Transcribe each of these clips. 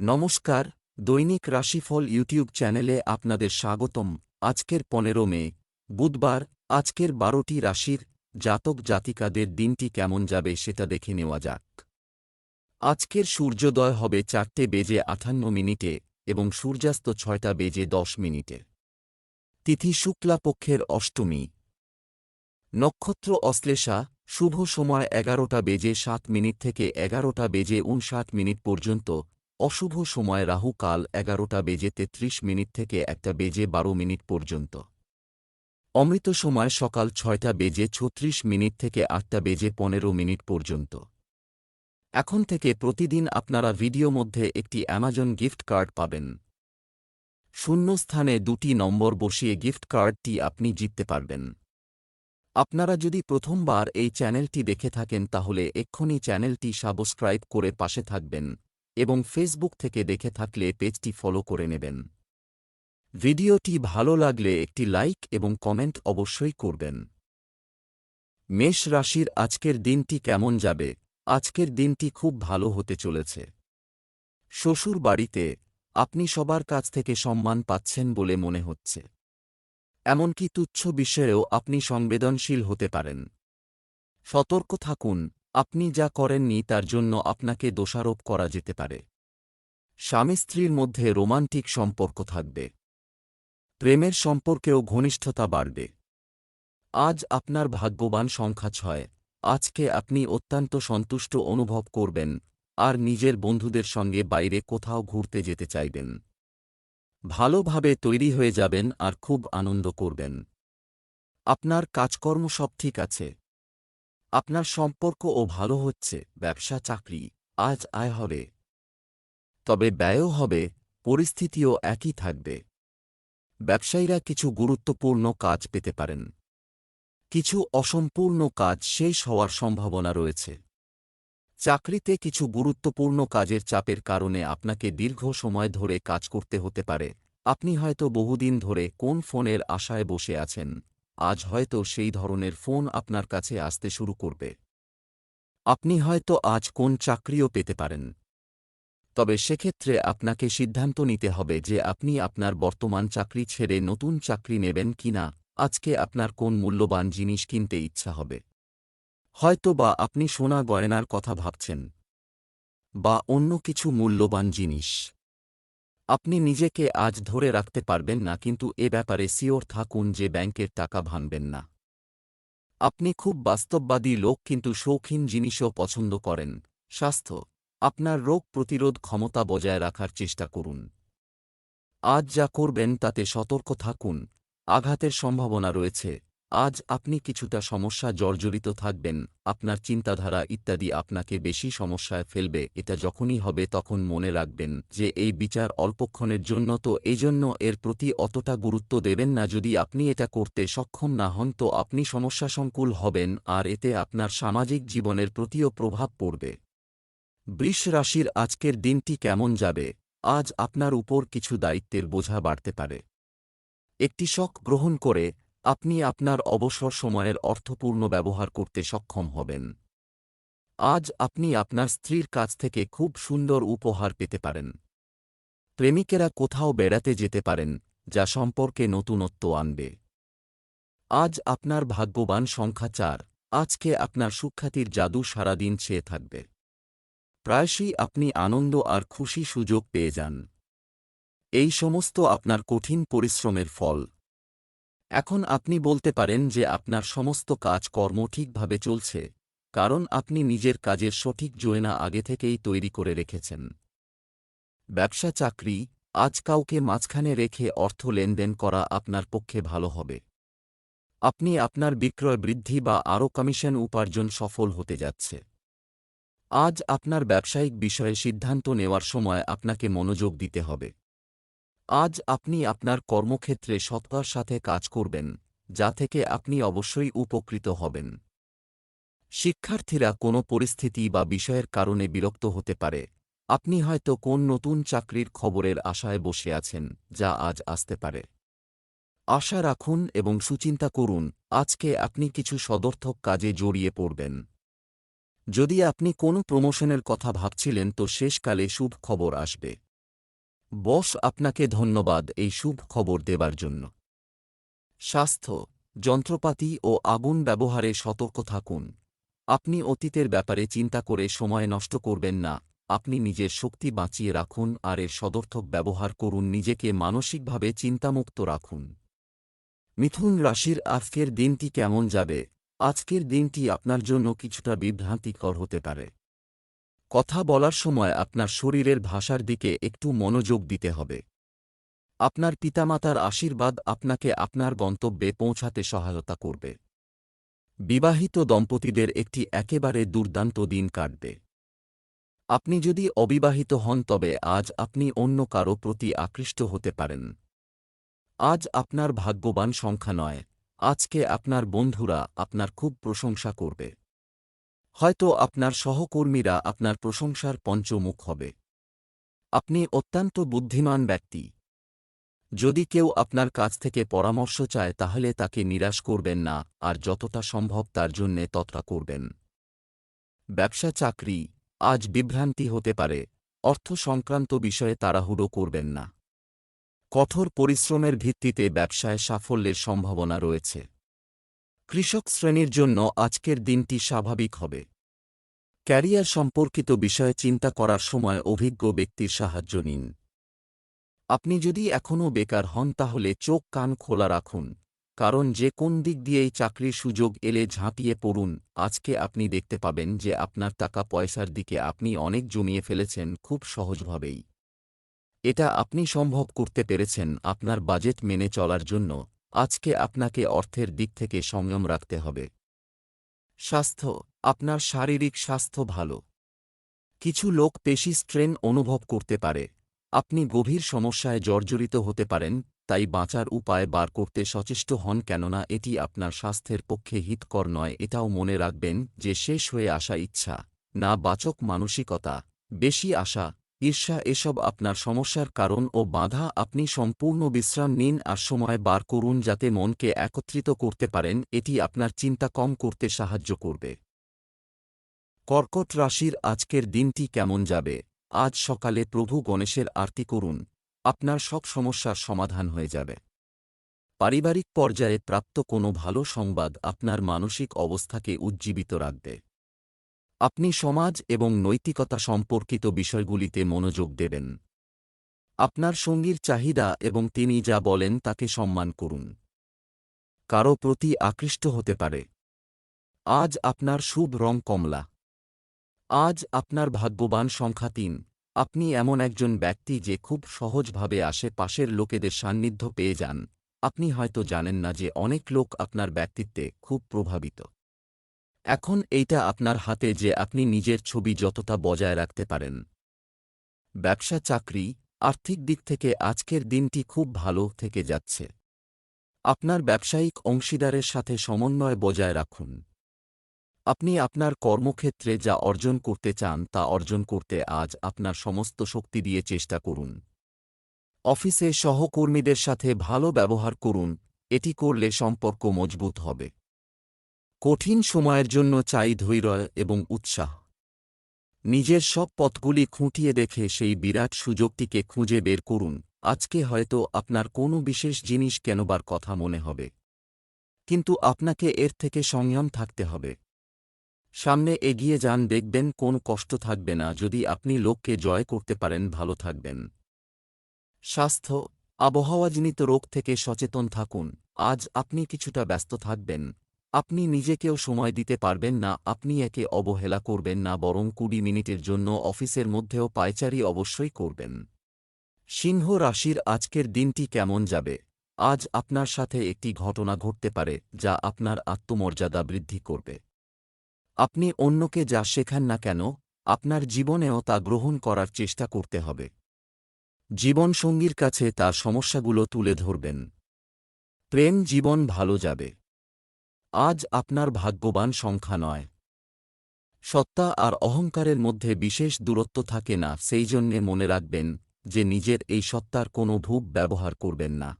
নমস্কার, দৈনিক রাশিফল ইউটিউব চ্যানেলে আপনাদের স্বাগতম। আজকের পনেরো মে, বুধবার, আজকের বারোটি রাশির জাতক জাতিকাদের দিনটি কেমন যাবে সেটা দেখে নেওয়া যাক। আজকের সূর্যোদয় হবে চারটে বেজে আঠান্ন মিনিটে এবং সূর্যাস্ত ছয়টা বেজে দশ মিনিটে। তিথি শুক্লাপক্ষের অষ্টমী। নক্ষত্র অশ্লেষা, শুভ সময় এগারোটা বেজে সাত মিনিট থেকে এগারোটা বেজে উনষাট মিনিট পর্যন্ত অশুভ সময় রাহু কাল এগারোটা বেজে তেত্রিশ মিনিট থেকে একটা বেজে বারো মিনিট পর্যন্ত। অমৃত সময় সকাল ছয়টা বেজে ছত্রিশ মিনিট থেকে আটটা বেজে পনেরো মিনিট পর্যন্ত। এখন থেকে প্রতিদিন আপনারা ভিডিও মধ্যে একটি অ্যামাজন গিফট কার্ড পাবেন। শূন্য স্থানে দুটি নম্বর বসিয়ে গিফট কার্ডটি আপনি জিততে পারবেন। আপনারা যদি প্রথমবার এই চ্যানেলটি দেখে থাকেন তাহলে এক্ষুনি চ্যানেলটি সাবস্ক্রাইব করে পাশে থাকবেন। এবং ফেসবুক থেকে দেখে থাকলে পেজটি ফলো করে নেবেন। ভিডিওটি ভালো লাগলে একটি লাইক এবং কমেন্ট অবশ্যই করবেন। মেষ রাশির আজকের দিনটি কেমন যাবে? আজকের দিনটি খুব ভালো হতে চলেছে। শ্বশুর বাড়িতে আপনি সবার কাছ থেকে সম্মান পাচ্ছেন বলে মনে হচ্ছে। এমনকি তুচ্ছ বিষয়েও আপনি সংবেদনশীল হতে পারেন। সতর্ক থাকুন আপনি যা করেননি তার জন্য আপনাকে দোষারোপ করা যেতে পারে। স্বামী স্ত্রীর মধ্যে রোমান্টিক সম্পর্ক থাকবে। প্রেমের সম্পর্কেও ঘনিষ্ঠতা বাড়বে। আজ আপনার ভাগ্যবান সংখ্যা ছয়, আজকে আপনি অত্যন্ত সন্তুষ্ট অনুভব করবেন, আর নিজের বন্ধুদের সঙ্গে বাইরে কোথাও ঘুরতে যেতে চাইবেন। ভালোভাবে তৈরি হয়ে যাবেন আর খুব আনন্দ করবেন। আপনার কাজকর্ম সব ঠিক আছে। আপনার সম্পর্ক ও ভালো হচ্ছে, ব্যবসা, চাকরি, আজ আয় হবে। তবে ব্যয়ও হবে, পরিস্থিতিও একই থাকবে। ব্যবসায়ীরা কিছু গুরুত্বপূর্ণ কাজ পেতে পারেন। কিছু অসম্পূর্ণ কাজ শেষ হওয়ার সম্ভাবনা রয়েছে। চাকরিতে কিছু গুরুত্বপূর্ণ কাজের চাপের কারণে আপনাকে দীর্ঘ সময় ধরে কাজ করতে হতে পারে। আপনি হয়তো বহুদিন ধরে কোন ফোনের আশায় বসে আছেন। আজ হয়তো সেই ধরনের ফোন আপনার কাছে আসতে শুরু করবে। আপনি হয়তো আজ কোন চাকরিও পেতে পারেন। তবে সেক্ষেত্রে আপনাকে সিদ্ধান্ত নিতে হবে যে আপনি আপনার বর্তমান চাকরি ছেড়ে নতুন চাকরি নেবেন কিনা, আজকে আপনার কোন মূল্যবান জিনিস কিনতে ইচ্ছা হবে। হয়তো বা আপনি সোনা গয়নার কথা ভাবছেন, বা অন্য কিছু মূল্যবান জিনিস। আপনি নিজেকে আজ ধরে রাখতে পারবেন না, কিন্তু এ ব্যাপারে সিওর থাকুন যে ব্যাংকের টাকা ভাঙবেন না। আপনি খুব বাস্তববাদী লোক, কিন্তু শৌখিন জিনিসও পছন্দ করেন। স্বাস্থ্য, আপনার রোগ প্রতিরোধ ক্ষমতা বজায় রাখার চেষ্টা করুন। আজ যা করবেন, তাতে সতর্ক থাকুন। আঘাতের সম্ভাবনা রয়েছে। আজ আপনি কিছুটা সমস্যা জর্জরিত থাকবেন, আপনার চিন্তাধারা ইত্যাদি আপনাকে বেশি সমস্যায় ফেলবে, এটা যখনই হবে তখন মনে রাখবেন যে এই বিচার অল্পক্ষণের জন্য তো এইজন্য এর প্রতি অতটা গুরুত্ব দেবেন না, যদি আপনি এটা করতে সক্ষম না হন তো আপনি সমস্যাসংকুল হবেন আর এতে আপনার সামাজিক জীবনের প্রতিও প্রভাব পড়বে। বৃষ রাশির আজকের দিনটি কেমন যাবে? আজ আপনার উপর কিছু দায়িত্বের বোঝা বাড়তে পারে। একটি শখ গ্রহণ করে আপনি আপনার অবসর সময়ের অর্থপূর্ণ ব্যবহার করতে সক্ষম হবেন। আজ আপনি আপনার স্ত্রীর কাছ থেকে খুব সুন্দর উপহার পেতে পারেন। প্রেমিকেরা কোথাও বেড়াতে যেতে পারেন, যা সম্পর্কে নতুনত্ব আনবে। আজ আপনার ভাগ্যবান সংখ্যা চার, আজকে আপনার সুখ্যাতির জাদু সারাদিন ছেয়ে থাকবে। প্রায়শই আপনি আনন্দ আর খুশি সুযোগ পেয়ে যান। এই সমস্ত আপনার কঠিন পরিশ্রমের ফল। এখন আপনি বলতে পারেন যে আপনার সমস্ত কাজ কর্ম ঠিকভাবে চলছে, কারণ আপনি নিজের কাজের সঠিক জোয়না আগে থেকেই তৈরি করে রেখেছেন। ব্যবসা চাকরি, আজ কাউকে মাঝখানে রেখে অর্থ লেনদেন করা আপনার পক্ষে ভালো হবে। আপনি আপনার বিক্রয় বৃদ্ধি বা আরও কমিশন উপার্জন সফল হতে যাচ্ছে। আজ আপনার ব্যবসায়িক বিষয়ে সিদ্ধান্ত নেওয়ার সময় আপনাকে মনোযোগ দিতে হবে। আজ আপনি আপনার কর্মক্ষেত্রে সত্তার সাথে কাজ করবেন, যা থেকে আপনি অবশ্যই উপকৃত হবেন। শিক্ষার্থীরা কোনো পরিস্থিতি বা বিষয়ের কারণে বিরক্ত হতে পারে। আপনি হয়তো কোন নতুন চাকরির খবরের আশায় বসে আছেন, যা আজ আসতে পারে। আশা রাখুন এবং সুচিন্তা করুন, আজকে আপনি কিছু সদর্থক কাজে জড়িয়ে পড়বেন। যদি আপনি কোনো প্রমোশনের কথা ভাবছিলেন, তো শেষকালে শুভ খবর আসবে। বস আপনাকে ধন্যবাদ এই শুভ খবর দেবার জন্য। স্বাস্থ্য, যন্ত্রপাতি ও আগুন ব্যবহারে সতর্ক থাকুন। আপনি অতীতের ব্যাপারে চিন্তা করে সময় নষ্ট করবেন না। আপনি নিজের শক্তি বাঁচিয়ে রাখুন আর এর সদর্থক ব্যবহার করুন নিজেকে মানসিকভাবে চিন্তামুক্ত রাখুন। মিথুন রাশির আজকের দিনটি কেমন যাবে? আজকের দিনটি আপনার জন্য কিছুটা বিভ্রান্তিকর হতে পারে। কথা বলার সময় আপনার শরীরের ভাষার দিকে একটু মনোযোগ দিতে হবে। আপনার পিতামাতার আশীর্বাদ আপনাকে আপনার গন্তব্যে পৌঁছাতে সহায়তা করবে। বিবাহিত দম্পতিদের একটি একেবারে দুর্দান্ত দিন কাটবে। আপনি যদি অবিবাহিত হন তবে আজ আপনি অন্য কারও প্রতি আকৃষ্ট হতে পারেন। আজ আপনার ভাগ্যবান সংখ্যা নয়, আজকে আপনার বন্ধুরা আপনার খুব প্রশংসা করবে। হয়তো আপনার সহকর্মীরা আপনার প্রশংসার পঞ্চমুখ হবে। আপনি অত্যন্ত বুদ্ধিমান ব্যক্তি। যদি কেউ আপনার কাছ থেকে পরামর্শ চায়, তাহলে তাকে নিরাশ করবেন না, আর যতটা সম্ভব তার জন্যে ততটা করবেন। ব্যবসা চাকরি আজ বিভ্রান্তি হতে পারে, অর্থ সংক্রান্ত বিষয়ে তাড়াহুড়ো করবেন না। কঠোর পরিশ্রমের ভিত্তিতে ব্যবসায় সাফল্যের সম্ভাবনা রয়েছে। কৃষক শ্রেণির জন্য আজকের দিনটি স্বাভাবিক হবে। ক্যারিয়ার সম্পর্কিত বিষয়ে চিন্তা করার সময় অভিজ্ঞ ব্যক্তির সাহায্য নিন। আপনি যদি এখনও বেকার হন তাহলে চোখ কান খোলা রাখুন, কারণ যে কোন দিক দিয়েই চাকরির সুযোগ এলে ঝাঁপিয়ে পড়ুন, আজকে আপনি দেখতে পাবেন যে আপনার টাকা পয়সার দিকে আপনি অনেক জমিয়ে ফেলেছেন খুব সহজভাবেই। এটা আপনি সম্ভব করতে পেরেছেন আপনার বাজেট মেনে চলার জন্য। আজকে আপনাকে অর্থের দিক থেকে সংযম রাখতে হবে। স্বাস্থ্য, আপনার শারীরিক স্বাস্থ্য ভালো। কিছু লোক পেশি স্ট্রেন অনুভব করতে পারে। আপনি গভীর সমস্যায় জর্জরিত হতে পারেন, তাই বাঁচার উপায় বার করতে সচেষ্ট হন কেননা এটি আপনার স্বাস্থ্যের পক্ষে হিতকর নয়। এটাও মনে রাখবেন যে শেষ হয়ে আসা ইচ্ছা, না বাচক মানসিকতা। বেশি আশা ঈর্ষা এসব আপনার সমস্যার কারণ ও বাধা আপনি সম্পূর্ণ বিশ্রাম নিন আর সময় বার করুন যাতে মনকে একত্রিত করতে পারেন, এটি আপনার চিন্তা কম করতে সাহায্য করবে। কর্কট রাশির আজকের দিনটি কেমন যাবে? আজ সকালে প্রভু গণেশের আরতি করুন, আপনার সব সমস্যার সমাধান হয়ে যাবে। পারিবারিক পর্যায়ে প্রাপ্ত কোনো ভালো সংবাদ আপনার মানসিক অবস্থাকে উজ্জীবিত রাখবে। আপনি সমাজ এবং নৈতিকতা সম্পর্কিত বিষয়গুলিতে মনোযোগ দেবেন। আপনার সঙ্গীর চাহিদা এবং তিনি যা বলেন তাকে সম্মান করুন। কারও প্রতি আকৃষ্ট হতে পারে। আজ আপনার শুভ রং কমলা। আজ আপনার ভাগ্যবান সংখ্যা তিন। আপনি এমন একজন ব্যক্তি যে খুব সহজভাবে আশেপাশের লোকেদের সান্নিধ্য পেয়ে যান। আপনি হয়তো জানেন না যে অনেক লোক আপনার ব্যক্তিত্বে খুব প্রভাবিত। এখন এইটা আপনার হাতে যে আপনি নিজের ছবি যতটা বজায় রাখতে পারেন। ব্যবসা চাকরি, আর্থিক দিক থেকে আজকের দিনটি খুব ভালো থেকে যাচ্ছে। আপনার ব্যবসায়িক অংশীদারের সাথে সমন্বয় বজায় রাখুন। আপনি আপনার কর্মক্ষেত্রে যা অর্জন করতে চান তা অর্জন করতে আজ আপনার সমস্ত শক্তি দিয়ে চেষ্টা করুন। অফিসে সহকর্মীদের সাথে ভালো ব্যবহার করুন, এটি করলে সম্পর্ক মজবুত হবে। কঠিন সময়ের জন্য চাই ধৈর্য এবং উৎসাহ। নিজের সব পথগুলি খুঁটিয়ে দেখে সেই বিরাট সুযোগটিকে খুঁজে বের করুন। আজকে হয়তো আপনার কোনো বিশেষ জিনিস কেনবার কথা মনে হবে। কিন্তু আপনাকে এর থেকে সংযম থাকতে হবে। সামনে এগিয়ে যান, দেখবেন কোন কষ্ট থাকবে না, যদি আপনি লোককে জয় করতে পারেন, ভালো থাকবেন। স্বাস্থ্য, আবহাওয়াজনিত রোগ থেকে সচেতন থাকুন। আজ আপনি কিছুটা ব্যস্ত থাকবেন। আপনি নিজেকেও সময় দিতে পারবেন না, আপনি একে অবহেলা করবেন না, বরং কুড়ি মিনিটের জন্য অফিসের মধ্যেও পায়চারি অবশ্যই করবেন। সিংহ রাশির আজকের দিনটি কেমন যাবে? আজ আপনার সাথে একটি ঘটনা ঘটতে পারে, যা আপনার আত্মমর্যাদা বৃদ্ধি করবে। আপনি অন্যকে যা শেখান না কেন, আপনার জীবনেও তা গ্রহণ করার চেষ্টা করতে হবে। জীবনসঙ্গীর কাছে তার সমস্যাগুলো তুলে ধরবেন। প্রেম জীবন ভালো যাবে। আজ আপনার ভাগ্যবান সংখ্যা নয়। সত্তা আর অহংকারের মধ্যে বিশেষ দূরত্ব থাকে না, সেই জন্যে মনে রাখবেন যে নিজের এই সত্তার কোনো ভূপ ব্যবহার করবেন না।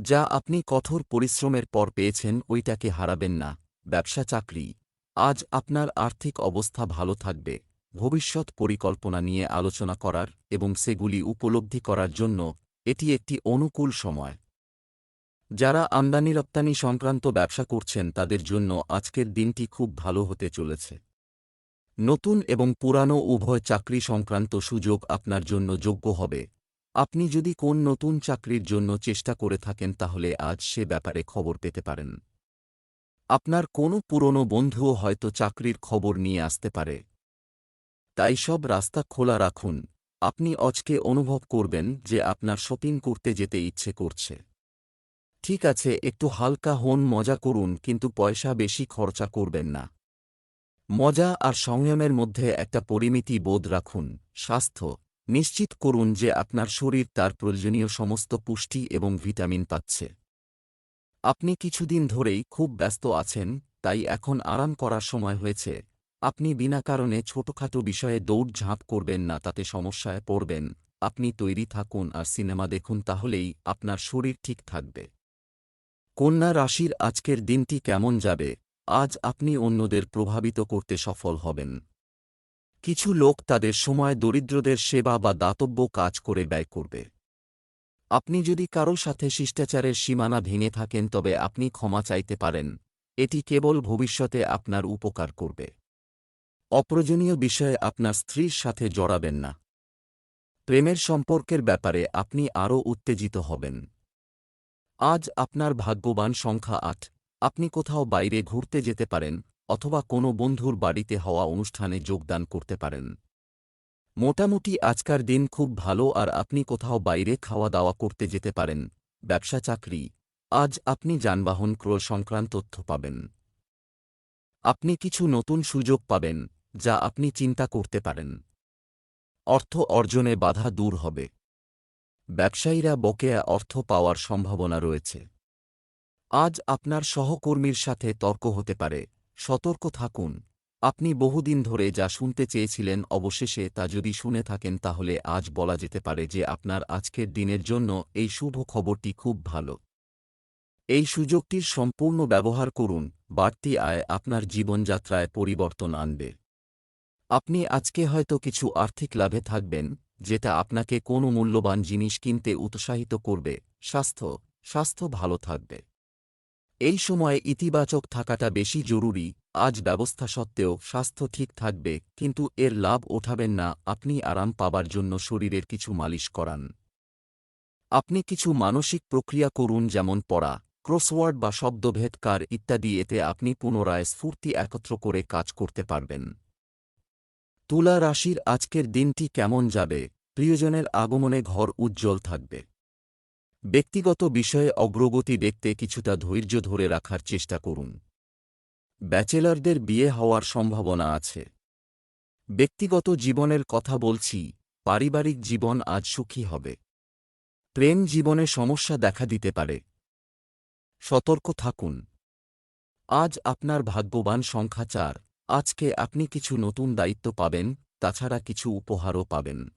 যা আপনি কঠোর পরিশ্রমের পর পেয়েছেন, ওইটাকে হারাবেন না। ব্যবসা চাকরি। আজ আপনার আর্থিক অবস্থা ভালো থাকবে। ভবিষ্যৎ পরিকল্পনা নিয়ে আলোচনা করার এবং সেগুলি উপলব্ধি করার জন্য এটি একটি অনুকূল সময়। যারা আমদানি রপ্তানি সংক্রান্ত ব্যবসা করছেন তাদের জন্য আজকের দিনটি খুব ভালো হতে চলেছে। নতুন এবং পুরানো উভয় চাকরি সংক্রান্ত সুযোগ আপনার জন্য যোগ্য হবে। আপনি যদি কোন নতুন চাকরির জন্য চেষ্টা করে থাকেন তাহলে আজ সে ব্যাপারে খবর পেতে পারেন। আপনার কোনো পুরনো বন্ধুও হয়তো চাকরির খবর নিয়ে আসতে পারে। তাই সব রাস্তা খোলা রাখুন। আপনি অজকে অনুভব করবেন যে আপনার শপিং করতে যেতে ইচ্ছে করছে। ঠিক আছে, একটু হালকা হন, মজা করুন, কিন্তু পয়সা বেশি খরচা করবেন না। মজা আর সংযমের মধ্যে একটা পরিমিতি বোধ রাখুন। স্বাস্থ্য। নিশ্চিত করুন যে আপনার শরীর তার প্রয়োজনীয় সমস্ত পুষ্টি এবং ভিটামিন পাচ্ছে। আপনি কিছুদিন ধরেই খুব ব্যস্ত আছেন, তাই এখন আরাম করার সময় হয়েছে। আপনি বিনা কারণে ছোটখাটো বিষয়ে দৌড়ঝাঁপ করবেন না, তাতে সমস্যায় পড়বেন। আপনি তৈরি থাকুন আর সিনেমা দেখুন, তাহলেই আপনার শরীর ঠিক থাকবে। কন্যা রাশির আজকের দিনটি কেমন যাবে? আজ আপনি অন্যদের প্রভাবিত করতে সফল হবেন। কিছু লোক তাদের সময় দরিদ্রদের সেবা বা দাতব্য কাজ করে ব্যয় করবে। আপনি যদি কারও সাথে শিষ্টাচারের সীমানা ভেঙে থাকেন, তবে আপনি ক্ষমা চাইতে পারেন। এটি কেবল ভবিষ্যতে আপনার উপকার করবে। অপ্রয়োজনীয় বিষয়ে আপনার স্ত্রীর সাথে জড়াবেন না। প্রেমের সম্পর্কের ব্যাপারে আপনি আরও উত্তেজিত হবেন। আজ আপনার ভাগ্যবান সংখ্যা আট। আপনি কোথাও বাইরে ঘুরতে যেতে পারেন অথবা কোনো বন্ধুর বাড়িতে হওয়া অনুষ্ঠানে যোগদান করতে পারেন। মোটামুটি আজকার দিন খুব ভালো আর আপনি কোথাও বাইরে খাওয়া দাওয়া করতে যেতে পারেন। ব্যবসা চাকরি। আজ আপনি যানবাহন ক্রয় সংক্রান্ত তথ্য পাবেন। আপনি কিছু নতুন সুযোগ পাবেন যা আপনি চিন্তা করতে পারেন। অর্থ অর্জনে বাধা দূর হবে। ব্যবসায়ীরা বকেয়া অর্থ পাওয়ার সম্ভাবনা রয়েছে। আজ আপনার সহকর্মীর সাথে তর্ক হতে পারে, সতর্ক থাকুন। আপনি বহুদিন ধরে যা শুনতে চেয়েছিলেন অবশেষে তা যদি শুনে থাকেন তাহলে আজ বলা যেতে পারে যে আপনার আজকের দিনের জন্য এই শুভ খবরটি খুব ভালো। এই সুযোগটির সম্পূর্ণ ব্যবহার করুন, বাড়তি আয় আপনার জীবনযাত্রায় পরিবর্তন আনবে। আপনি আজকে হয়তো কিছু আর্থিক লাভে থাকবেন যেটা আপনাকে কোনো মূল্যবান জিনিস কিনতে উৎসাহিত করবে, স্বাস্থ্য স্বাস্থ্য ভালো থাকবে। এই সময়ে ইতিবাচক থাকাটা বেশি জরুরি, আজ ব্যবস্থা সত্ত্বেও স্বাস্থ্য ঠিক থাকবে, কিন্তু এর লাভ ওঠাবেন না, আপনি আরাম পাবার জন্য শরীরের কিছু মালিশ করান। আপনি কিছু মানসিক প্রক্রিয়া করুন যেমন পড়া, ক্রসওয়ার্ড বা শব্দভেদকার ইত্যাদি, এতে আপনি পুনরায় স্ফূর্তি একত্র করে কাজ করতে পারবেন। তুলা রাশির আজকের দিনটি কেমন যাবে? প্রিয়জনের আগমনে ঘর উজ্জ্বল থাকবে। ব্যক্তিগত বিষয়ে অগ্রগতি দেখতে কিছুটা ধৈর্য ধরে রাখার চেষ্টা করুন। ব্যাচেলারদের বিয়ে হওয়ার সম্ভাবনা আছে। ব্যক্তিগত জীবনের কথা বলছি, পারিবারিক জীবন আজ সুখী হবে। প্রেম জীবনে সমস্যা দেখা দিতে পারে। সতর্ক থাকুন। আজ আপনার ভাগ্যবান সংখ্যা চার। আজকে আপনি কিছু নতুন দায়িত্ব পাবেন, তাছাড়া কিছু উপহারও পাবেন।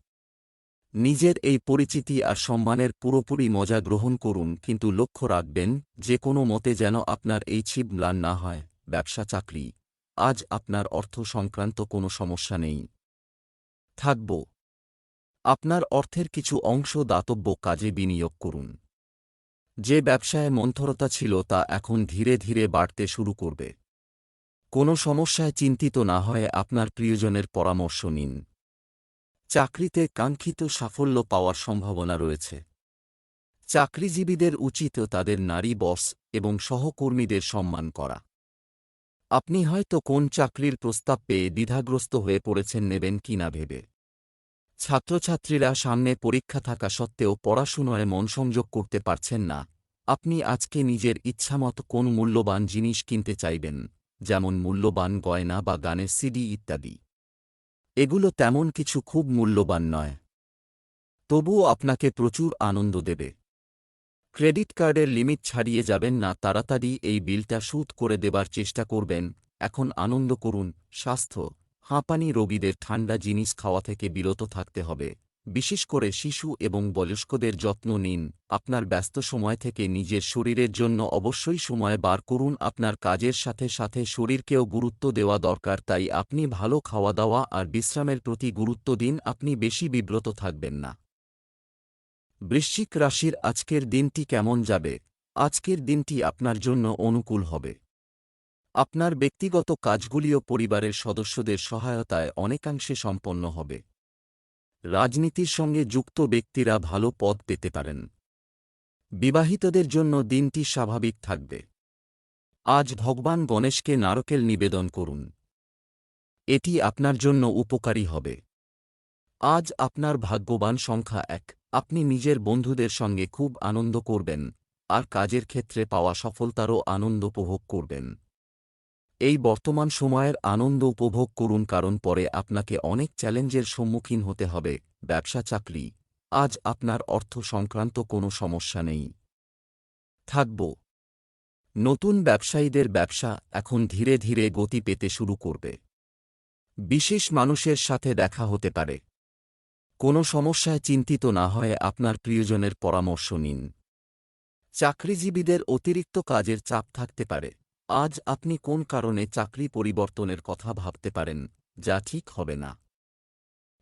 নিজের এই পরিচিতি আর সম্মানের পুরোপুরি মজা গ্রহণ করুন, কিন্তু লক্ষ্য রাখবেন, যে কোনো মতে যেন আপনার এই ছিপ ম্লান না হয়, ব্যবসা চাকরি। আজ আপনার অর্থ সংক্রান্ত কোনো সমস্যা নেই। থাকব। আপনার অর্থের কিছু অংশ দাতব্য কাজে বিনিয়োগ করুন। যে ব্যবসায় মন্থরতা ছিল তা এখন ধীরে ধীরে বাড়তে শুরু করবে। কোনো সমস্যায় চিন্তিত না হয়ে আপনার প্রিয়জনের পরামর্শ নিন। চাকরিতে কাঙ্ক্ষিত সাফল্য পাওয়ার সম্ভাবনা রয়েছে। চাকরিজীবীদের উচিত তাদের নারী বস এবং সহকর্মীদের সম্মান করা। আপনি হয়তো কোন চাকরির প্রস্তাব পেয়ে দ্বিধাগ্রস্ত হয়ে পড়েছেন নেবেন কিনা ভেবে। ছাত্রছাত্রীরা সামনে পরীক্ষা থাকা সত্ত্বেও পড়াশুনোয় মন সংযোগ করতে পারছেন না। আপনি আজকে নিজের ইচ্ছামত কোন মূল্যবান জিনিস কিনতে চাইবেন। যেমন মূল্যবান গয়না বা গানের সিডি ইত্যাদি। এগুলো তেমন কিছু খুব মূল্যবান নয়। তবুও আপনাকে প্রচুর আনন্দ দেবে। ক্রেডিট কার্ডের লিমিট ছাড়িয়ে যাবেন না, তাড়াতাড়ি এই বিলটা সুদ করে দেবার চেষ্টা করবেন। এখন আনন্দ করুন, স্বাস্থ্য, হাঁপানি রোগীদের ঠান্ডা জিনিস খাওয়া থেকে বিরত থাকতে হবে। বিশেষ করে শিশু এবং বয়স্কদের যত্ন নিন, আপনার ব্যস্ত সময় থেকে নিজের শরীরের জন্য অবশ্যই সময় বার করুন, আপনার কাজের সাথে সাথে শরীরকেও গুরুত্ব দেওয়া দরকার, তাই আপনি ভালো খাওয়া দাওয়া আর বিশ্রামের প্রতি গুরুত্ব দিন, আপনি বেশি বিব্রত থাকবেন না। বৃশ্চিক রাশির আজকের দিনটি কেমন যাবে? আজকের দিনটি আপনার জন্য অনুকূল হবে। আপনার ব্যক্তিগত কাজগুলিও পরিবারের সদস্যদের সহায়তায় অনেকাংশে সম্পন্ন হবে। রাজনীতির সঙ্গে যুক্ত ব্যক্তিরা ভালো পদ পেতে পারেন। বিবাহিতদের জন্য দিনটি স্বাভাবিক থাকবে। আজ ভগবান গণেশকে নারকেল নিবেদন করুন। এটি আপনার জন্য উপকারী হবে। আজ আপনার ভাগ্যবান সংখ্যা এক। আপনি নিজের বন্ধুদের সঙ্গে খুব আনন্দ করবেন, আর কাজের ক্ষেত্রে পাওয়া সফলতারও আনন্দ উপভোগ করবেন। এই বর্তমান সময়ের আনন্দ উপভোগ করুন কারণ পরে আপনাকে অনেক চ্যালেঞ্জের সম্মুখীন হতে হবে, ব্যবসা, চাকরি। আজ আপনার অর্থ সংক্রান্ত কোনো সমস্যা নেই। থাকব। নতুন ব্যবসায়ীদের ব্যবসা এখন ধীরে ধীরে গতি পেতে শুরু করবে। বিশেষ মানুষের সাথে দেখা হতে পারে। কোনো সমস্যায় চিন্তিত না হয়ে আপনার প্রিয়জনের পরামর্শ নিন। চাকরিজীবীদের অতিরিক্ত কাজের চাপ থাকতে পারে। আজ আপনি কোন কারণে চাকরি পরিবর্তনের কথা ভাবতে পারেন, যা ঠিক হবে না?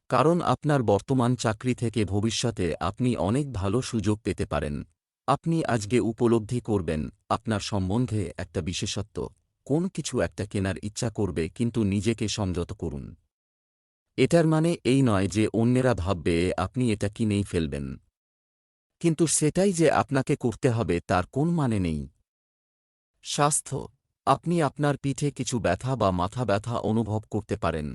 কারণ আপনার বর্তমান চাকরি থেকে ভবিষ্যতে আপনি অনেক ভালো সুযোগ পেতে পারেন। আপনি আজকে উপলব্ধি করবেন, আপনার সম্বন্ধে একটা বিশেষত্ব, কোন কিছু একটা কেনার ইচ্ছা করবে কিন্তু নিজেকে সংযত করুন। এটার মানে এই নয় যে অন্যেরা ভাববে আপনি এটা কিনেই ফেলবেন। কিন্তু সেটাই যে আপনাকে করতে হবে তার কোন মানে নেই। স্বাস্থ্য আপনি আপনার পিঠে কিছু ব্যথা বা মাথা ব্যথা অনুভব করতে পারেন,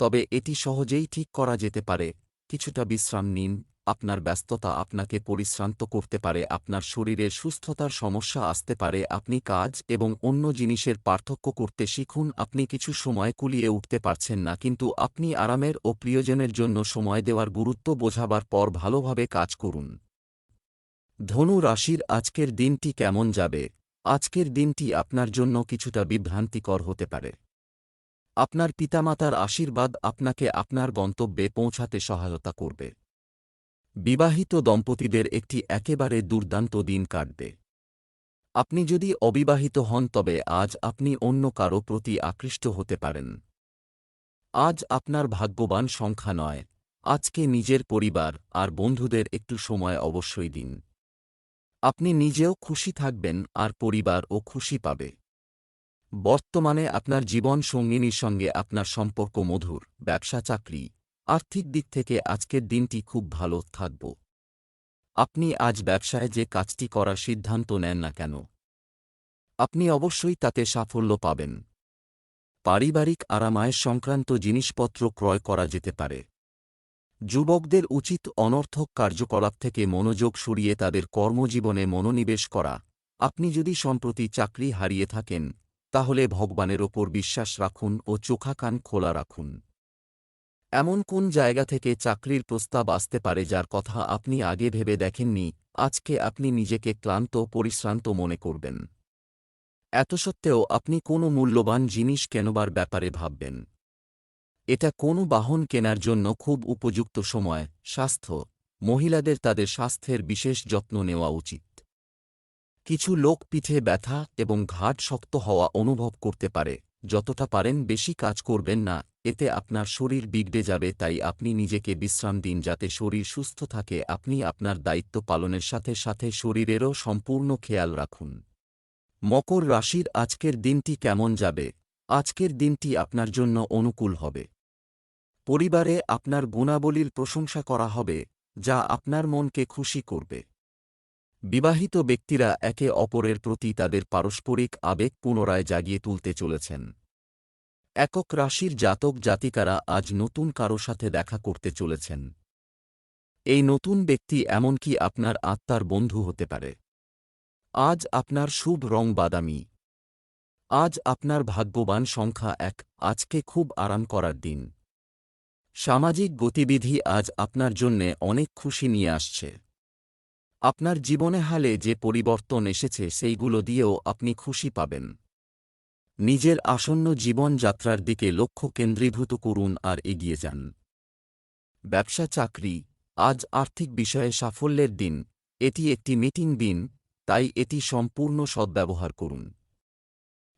তবে এটি সহজেই ঠিক করা যেতে পারে। কিছুটা বিশ্রাম নিন, আপনার ব্যস্ততা আপনাকে পরিশ্রান্ত করতে পারে, আপনার শরীরের সুস্থতার সমস্যা আসতে পারে, আপনি কাজ এবং অন্য জিনিসের পার্থক্য করতে শিখুন, আপনি কিছু সময় কুলিয়ে উঠতে পারছেন না, কিন্তু আপনি আরামের ও প্রিয়জনের জন্য সময় দেওয়ার গুরুত্ব বোঝাবার পর ভালোভাবে কাজ করুন। ধনু রাশির আজকের দিনটি কেমন যাবে? আজকের দিনটি আপনার জন্য কিছুটা বিভ্রান্তিকর হতে পারে। আপনার পিতামাতার আশীর্বাদ আপনাকে আপনার গন্তব্যে পৌঁছাতে সহায়তা করবে। বিবাহিত দম্পতিদের একটি একেবারে দুর্দান্ত দিন কাটবে। আপনি যদি অবিবাহিত হন, তবে আজ আপনি অন্য কারও প্রতি আকৃষ্ট হতে পারেন। আজ আপনার ভাগ্যবান সংখ্যা নয়। আজকে নিজের পরিবার আর বন্ধুদের একটু সময় অবশ্যই দিন। আপনি নিজেও খুশি থাকবেন আর পরিবারও খুশি পাবে। বর্তমানে আপনার জীবন সঙ্গিনীর সঙ্গে আপনার সম্পর্ক মধুর, ব্যবসা, চাকরি, আর্থিক দিক থেকে আজকের দিনটি খুব ভালো থাকব। আপনি আজ ব্যবসায় যে কাজটি করার সিদ্ধান্ত নেন না কেন? আপনি অবশ্যই তাতে সাফল্য পাবেন। পারিবারিক আরামায় সংক্রান্ত জিনিসপত্র ক্রয় করা যেতে পারে। যুবকদের উচিত অনর্থক কার্যকলাপ থেকে মনোযোগ সরিয়ে তাদের কর্মজীবনে মনোনিবেশ করা। আপনি যদি সম্প্রতি চাকরি হারিয়ে থাকেন, তাহলে ভগবানের ওপর বিশ্বাস রাখুন ও চোখা কান খোলা রাখুন। এমন কোন জায়গা থেকে চাকরির প্রস্তাব আসতে পারে যার কথা আপনি আগে ভেবে দেখেননি, আজকে আপনি নিজেকে ক্লান্ত, পরিশ্রান্ত মনে করবেন। এত সত্ত্বেও আপনি কোনো মূল্যবান জিনিস কেনবার ব্যাপারে ভাববেন? এটা কোনো বাহন কেনার জন্য খুব উপযুক্ত সময়, স্বাস্থ্য। মহিলাদের তাদের স্বাস্থ্যের বিশেষ যত্ন নেওয়া উচিত। কিছু লোক পিঠে ব্যথা এবং ঘাট শক্ত হওয়া অনুভব করতে পারে। যতটা পারেন বেশি কাজ করবেন না, এতে আপনার শরীর বিগড়ে যাবে তাই আপনি নিজেকে বিশ্রাম দিন যাতে শরীর সুস্থ থাকে। আপনি আপনার দায়িত্ব পালনের সাথে সাথে শরীরেরও সম্পূর্ণ খেয়াল রাখুন। মকর রাশির আজকের দিনটি কেমন যাবে? আজকের দিনটি আপনার জন্য অনুকূল হবে। পরিবারে আপনার গুণাবলীর প্রশংসা করা হবে, যা আপনার মনকে খুশি করবে। বিবাহিত ব্যক্তিরা একে অপরের প্রতি তাদের পারস্পরিক আবেগ পুনরায় জাগিয়ে তুলতে চলেছেন। একক রাশির জাতক জাতিকারা আজ নতুন কারও সাথে দেখা করতে চলেছেন। এই নতুন ব্যক্তি এমনকি আপনার আত্মার বন্ধু হতে পারে। আজ আপনার শুভ রং বাদামি। আজ আপনার ভাগ্যবান সংখ্যা এক, আজকে খুব আরাম করার দিন। সামাজিক গতিবিধি আজ আপনার জন্যে অনেক খুশি নিয়ে আসছে। আপনার জীবনে হালে যে পরিবর্তন এসেছে সেইগুলো দিয়েও আপনি খুশি পাবেন। নিজের আসন্ন জীবনযাত্রার দিকে লক্ষ্য কেন্দ্রীভূত করুন আর এগিয়ে যান। ব্যবসা, চাকরি, আজ আর্থিক বিষয়ে সাফল্যের দিন। এটি একটি মিটিং দিন, তাই এটি সম্পূর্ণ সদ্ব্যবহার করুন।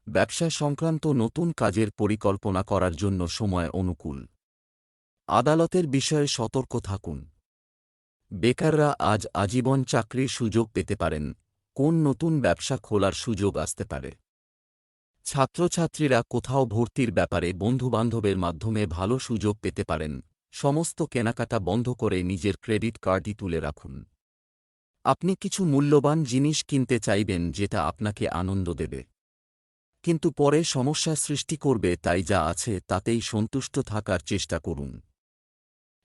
ব্যবসা সংক্রান্ত নতুন কাজের পরিকল্পনা করার জন্য সময় অনুকূল। আদালতের বিষয়ে সতর্ক থাকুন। বেকাররা আজ আজীবন চাকরির সুযোগ পেতে পারেন, কোন নতুন ব্যবসা খোলার সুযোগ আসতে পারে। ছাত্রছাত্রীরা কোথাও ভর্তির ব্যাপারে বন্ধুবান্ধবের মাধ্যমে ভালো সুযোগ পেতে পারেন, সমস্ত কেনাকাটা বন্ধ করে নিজের ক্রেডিট কার্ডই তুলে রাখুন। আপনি কিছু মূল্যবান জিনিস কিনতে চাইবেন যেটা আপনাকে আনন্দ দেবে। কিন্তু পরে সমস্যা সৃষ্টি করবে তাই যা আছে তাতেই সন্তুষ্ট থাকার চেষ্টা করুন।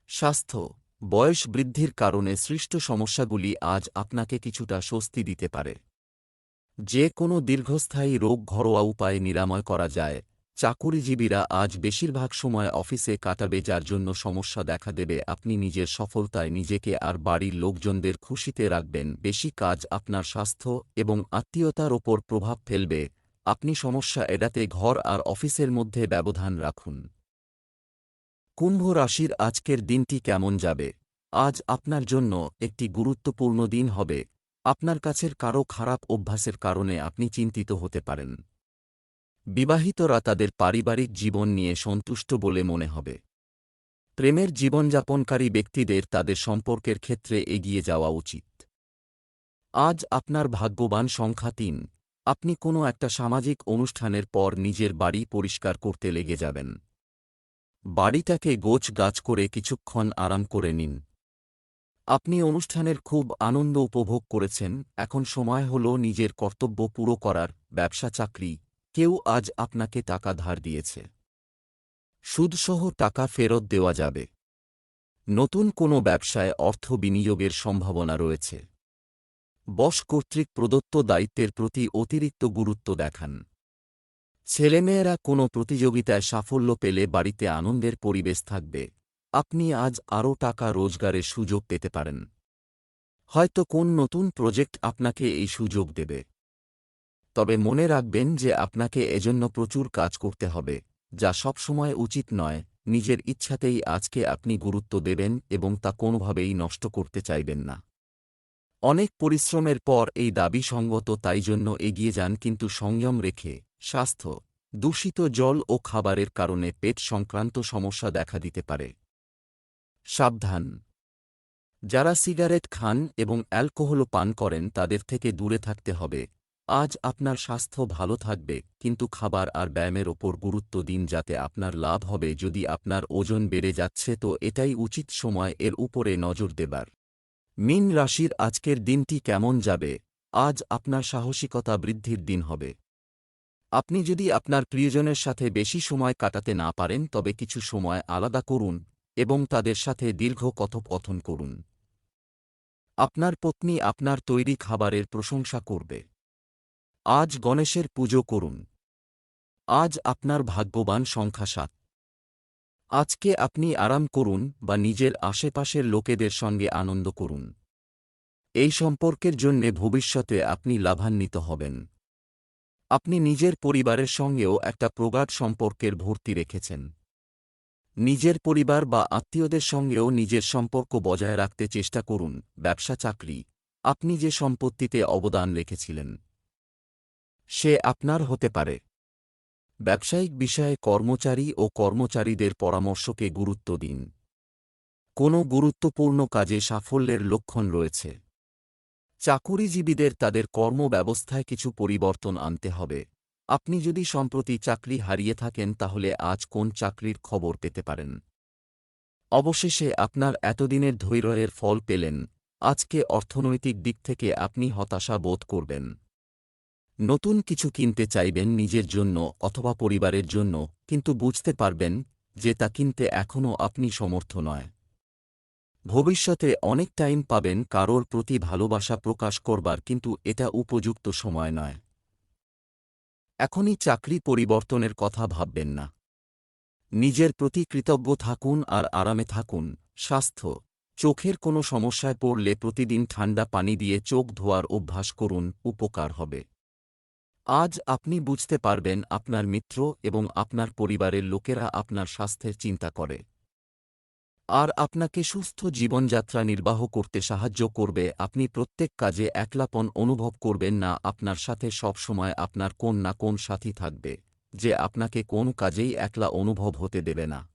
স্বাস্থ্য, বয়স বৃদ্ধির কারণে সৃষ্ট সমস্যাগুলি আজ আপনাকে কিছুটা স্বস্তি দিতে পারে। যে কোনো দীর্ঘস্থায়ী রোগ ঘরোয়া উপায়ে নিরাময় করা যায়। চাকুরিজীবীরা আজ বেশিরভাগ সময় অফিসে কাটাবে যার জন্য সমস্যা দেখা দেবে। আপনি নিজের সফলতায় নিজেকে আর বাড়ির লোকজনদের খুশিতে রাখবেন। বেশি কাজ আপনার স্বাস্থ্য এবং আত্মীয়তার ওপর প্রভাব ফেলবে। আপনি সমস্যা এড়াতে ঘর আর অফিসের মধ্যে ব্যবধান রাখুন। কুম্ভ রাশির আজকের দিনটি কেমন যাবে? আজ আপনার জন্য একটি গুরুত্বপূর্ণ দিন হবে। আপনার কাছের কারও খারাপ অভ্যাসের কারণে আপনি চিন্তিত হতে পারেন। বিবাহিতরা তাদের পারিবারিক জীবন নিয়ে সন্তুষ্ট বলে মনে হবে। প্রেমের জীবনযাপনকারী ব্যক্তিদের তাদের সম্পর্কের ক্ষেত্রে এগিয়ে যাওয়া উচিত। আজ আপনার ভাগ্যবান সংখ্যা তিন। আপনি কোনো একটা সামাজিক অনুষ্ঠানের পর নিজের বাড়ি পরিষ্কার করতে লেগে যাবেন। বাড়িটাকে গোছ গাছ করে কিছুক্ষণ আরাম করে নিন। আপনি অনুষ্ঠানের খুব আনন্দ উপভোগ করেছেন, এখন সময় হল নিজের কর্তব্য পুরো করার, ব্যবসা চাকরি। কেউ আজ আপনাকে টাকা ধার দিয়েছে। সুদসহ টাকা ফেরত দেওয়া যাবে। নতুন কোনো ব্যবসায় অর্থ বিনিয়োগের সম্ভাবনা রয়েছে। বস কর্তৃক প্রদত্ত দায়িত্বের প্রতি অতিরিক্ত গুরুত্ব দেখান। ছেলেমেয়েরা কোনো প্রতিযোগিতায় সাফল্য পেলে বাড়িতে আনন্দের পরিবেশ থাকবে। আপনি আজ আরও টাকা রোজগারের সুযোগ পেতে পারেন। হয়তো কোন নতুন প্রজেক্ট আপনাকে এই সুযোগ দেবে। তবে মনে রাখবেন যে আপনাকে এজন্য প্রচুর কাজ করতে হবে, যা সবসময় উচিত নয়। নিজের ইচ্ছাতেই আজকে আপনি গুরুত্ব দেবেন এবং তা কোনোভাবেই নষ্ট করতে চাইবেন না। অনেক পরিশ্রমের পর এই দাবি সঙ্গত তাই জন্য এগিয়ে যান, কিন্তু সংযম রেখে। স্বাস্থ্য, দূষিত জল ও খাবারের কারণে পেট সংক্রান্ত সমস্যা দেখা দিতে পারে। সাবধান। যারা সিগারেট খান এবং অ্যালকোহল পান করেন তাদের থেকে দূরে থাকতে হবে। আজ আপনার স্বাস্থ্য ভালো থাকবে, কিন্তু খাবার আর ব্যায়ামের ওপর গুরুত্ব দিন যাতে আপনার লাভ হবে যদি আপনার ওজন বেড়ে যাচ্ছে তো এটাই উচিত সময় এর উপরে নজর দেবার। মিন রাশির আজকের দিনটি কেমন যাবে? আজ আপনার সাহসিকতা বৃদ্ধির দিন হবে। আপনি যদি আপনার প্রিয়জনের সাথে বেশি সময় কাটাতে না পারেন, তবে কিছু সময় আলাদা করুন এবং তাদের সাথে দীর্ঘ কথোপকথন করুন। আপনার পত্নী আপনার তৈরি খাবারের প্রশংসা করবে। আজ গণেশের পুজো করুন। আজ আপনার ভাগ্যবান সংখ্যা সাত। আজকে আপনি আরাম করুন বা নিজের আশেপাশের লোকেদের সঙ্গে আনন্দ করুন। এই সম্পর্কের জন্যে ভবিষ্যতে আপনি লাভান্বিত হবেন। আপনি নিজের পরিবারের সঙ্গেও একটা প্রগাঢ় সম্পর্কের ভর্তি রেখেছেন। নিজের পরিবার বা আত্মীয়দের সঙ্গেও নিজের সম্পর্ক বজায় রাখতে চেষ্টা করুন, ব্যবসা, চাকরি। আপনি যে সম্পত্তিতে অবদান রেখেছিলেন, সে আপনার হতে পারে। ব্যবসায়িক বিষয়ে কর্মচারী ও কর্মচারীদের পরামর্শকে গুরুত্ব দিন। কোনো গুরুত্বপূর্ণ কাজে সাফল্যের লক্ষণ রয়েছে। চাকুরিজীবীদের তাদের কর্মব্যবস্থায় কিছু পরিবর্তন আনতে হবে। আপনি যদি সম্প্রতি চাকরি হারিয়ে থাকেন, তাহলে আজ কোন চাকরির খবর পেতে পারেন? অবশেষে আপনার এতদিনের ধৈর্যের ফল পেলেন। আজকে অর্থনৈতিক দিক থেকে আপনি হতাশা বোধ করবেন। নতুন কিছু কিনতে চাইবেন নিজের জন্য অথবা পরিবারের জন্য, কিন্তু বুঝতে পারবেন যে তা কিনতে এখনও আপনি সমর্থ নয়। ভবিষ্যতে অনেক টাইম পাবেন কারোর প্রতি ভালোবাসা প্রকাশ করবার, কিন্তু এটা উপযুক্ত সময় নয়। এখনই চাকরি পরিবর্তনের কথা ভাববেন না। নিজের প্রতি কৃতজ্ঞ থাকুন আর আরামে থাকুন। স্বাস্থ্য। চোখের কোনো সমস্যায় পড়লে প্রতিদিন ঠান্ডা পানি দিয়ে চোখ ধোয়ার অভ্যাস করুন, উপকার হবে। আজ আপনি বুঝতে পারবেন আপনার মিত্র এবং আপনার পরিবারের লোকেরা আপনার স্বাস্থ্যের চিন্তা করে। আর আপনাকে সুস্থ জীবনযাত্রা নির্বাহ করতে সাহায্য করবে, আপনি প্রত্যেক কাজে একলাপন অনুভব করবেন না, আপনার সাথে সব সময় আপনার কোন না কোন সাথী থাকবে, যে আপনাকে কোন কাজেই একলা অনুভব হতে দেবে না।